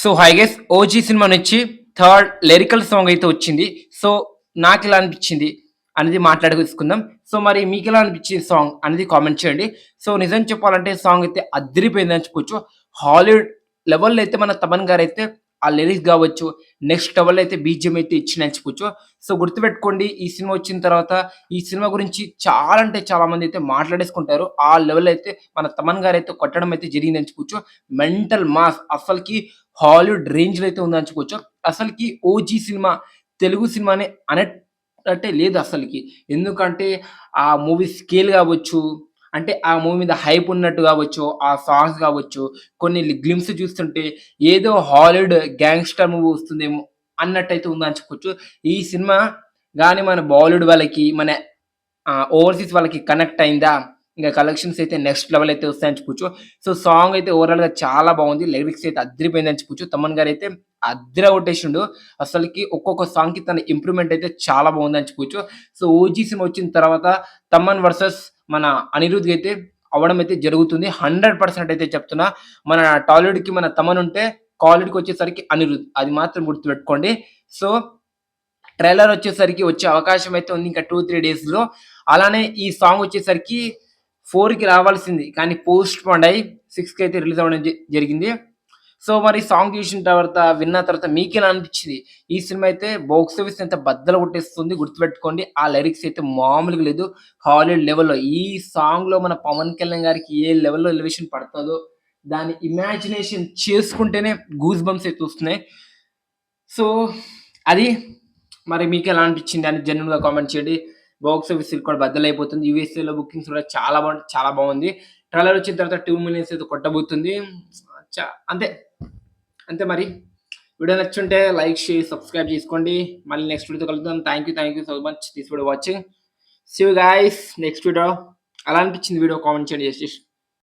So hi guess OG cinema నుంచి third lyrical song అయితే వచ్చింది. సో నాకు ఎలా అనిపించింది అనేది మాట్లాడుకుందాం. సో మరి మీకు ఎలా అనిపించింది సాంగ్ అనేది కామెంట్ చేయండి. సో నిజం చెప్పాలంటే సాంగ్ అయితే అదిరిపోయింది అని చెప్పుకోవచ్చు హాలీవుడ్ లెవెల్లో అయితే మన తమన్ గారు అయితే ఆ లిరిక్స్ కావచ్చు నెక్స్ట్ లెవెల్ అయితే బీజియం అయితే ఇచ్చి చెప్పుకోవచ్చు సో గుర్తుపెట్టుకోండి ఈ సినిమా వచ్చిన తర్వాత ఈ సినిమా గురించి చాలా అంటే చాలా మంది అయితే మాట్లాడేసుకుంటారు. ఆ లెవెల్ అయితే మన తమన్ గారు అయితే కొట్టడం అయితే జరిగింది అని మెంటల్ మాస్ అసలుకి హాలీవుడ్ రేంజ్లో అయితే ఉంది చెప్పుకోవచ్చు అసలుకి ఓజీ సినిమా తెలుగు సినిమానే అంటే లేదు అసలుకి. ఎందుకంటే ఆ మూవీ స్కేల్ కావచ్చు అంటే ఆ మూవీ మీద హైప్ ఉన్నట్టు కావచ్చు ఆ సాంగ్స్ కావచ్చు కొన్ని గ్లిమ్స్ చూస్తుంటే ఏదో హాలీవుడ్ గ్యాంగ్స్టర్ మూవీ వస్తుందేమో అన్నట్టయితే ఉందని చెప్పొచ్చు. ఈ సినిమా కానీ మన బాలీవుడ్ వాళ్ళకి మన ఓవర్సీస్ వాళ్ళకి కనెక్ట్ అయిందా? ఇంకా కలెక్షన్స్ అయితే నెక్స్ట్ లెవెల్ అయితే వస్తాయని చెప్పొచ్చు. సో సాంగ్ అయితే ఓవరాల్గా చాలా బాగుంది. లిరిక్స్ అయితే అద్దరిపోయిందని చెప్పొచ్చు. తమన్ గారు అయితే అద్దర కొట్టేసిండు. అసలుకి ఒక్కొక్క సాంగ్కి తన ఇంప్రూవ్మెంట్ అయితే చాలా బాగుందని చెప్పొచ్చు. సో ఓజీ సినిమా వచ్చిన తర్వాత తమన్ వర్సెస్ మన అనిరుద్ధ్ అయితే అవ్వడం అయితే జరుగుతుంది. హండ్రెడ్ పర్సెంట్ అయితే చెప్తున్నా. మన టాలీవుడ్కి మన తమనుంటే ఉంటే కాలీవుడ్కి వచ్చేసరికి అనిరుద్ధ్. అది మాత్రం గుర్తుపెట్టుకోండి. సో ట్రైలర్ వచ్చేసరికి వచ్చే అవకాశం అయితే ఉంది ఇంకా టూ త్రీ డేస్లో అలానే ఈ సాంగ్ వచ్చేసరికి ఫోర్కి రావాల్సింది. కానీ పోస్ట్ పోండ్ అయ్యి సిక్స్కి అయితే రిలీజ్ అవ్వడం జరిగింది. సో మరి సాంగ్ చూసిన తర్వాత విన్న తర్వాత మీకేలా అనిపించింది? ఈ సినిమా అయితే బాక్స్ ఆఫీస్ ఎంత బద్దలు కొట్టేస్తుంది గుర్తుపెట్టుకోండి. ఆ లిరిక్స్ అయితే మామూలుగా లేదు. హాలీవుడ్ లెవెల్లో ఈ సాంగ్లో మన పవన్ కళ్యాణ్ గారికి ఏ లెవెల్లో ఎలివేషన్ పడుతుందో దాని ఇమాజినేషన్ చేసుకుంటేనే గూస్ బంప్స్ అయితే వస్తున్నాయి. సో అది మరి మీకు ఎలా అనిపించింది? అని జనరల్గా కామెంట్ చేయండి. బాక్స్ ఆఫీస్ కూడా బద్దలైపోతుంది. అయిపోతుంది లో బుకింగ్స్ కూడా చాలా బాగుంది చాలా బాగుంది. ట్రైలర్ వచ్చిన తర్వాత టూ మిలియన్స్ అయితే కొట్టబోతుంది. అంతే. అంతే మరి. వీడియో నచ్చుంటే లైక్ షేర్ సబ్స్క్రైబ్ చేసుకోండి. మళ్ళీ నెక్స్ట్ వీడియో కలుద్దాం. Thank you thank you so much this video watching see you guys next video అలా అనిపించింది వీడియో కామెంట్ చేయండి జస్ట్